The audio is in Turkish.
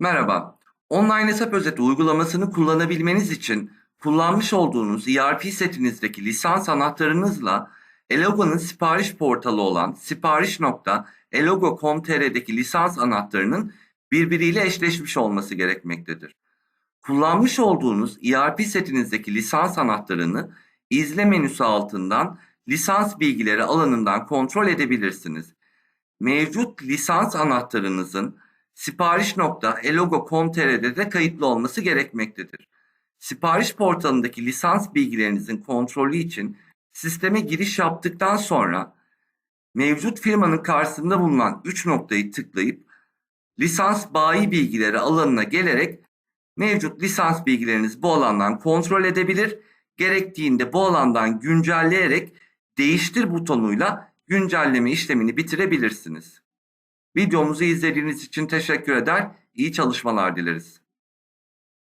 Merhaba. Online hesap özeti uygulamasını kullanabilmeniz için kullanmış olduğunuz ERP setinizdeki lisans anahtarınızla Elogo'nun sipariş portalı olan sipariş.elogo.com.tr'deki lisans anahtarının birbiriyle eşleşmiş olması gerekmektedir. Kullanmış olduğunuz ERP setinizdeki lisans anahtarını izle menüsü altından lisans bilgileri alanından kontrol edebilirsiniz. Mevcut lisans anahtarınızın sipariş.elogo.com.tr'de de kayıtlı olması gerekmektedir. Sipariş portalındaki lisans bilgilerinizin kontrolü için sisteme giriş yaptıktan sonra mevcut firmanın karşısında bulunan 3 noktayı tıklayıp lisans bayi bilgileri alanına gelerek mevcut lisans bilgilerinizi bu alandan kontrol edebilir. Gerektiğinde bu alandan güncelleyerek değiştir butonuyla güncelleme işlemini bitirebilirsiniz. Videomuzu izlediğiniz için teşekkür eder, iyi çalışmalar dileriz.